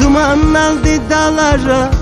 duman aldı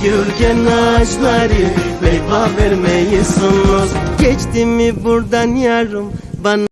Egürgen ağaçları meyve vermiyorsunuz Geçti mi buradan yarım bana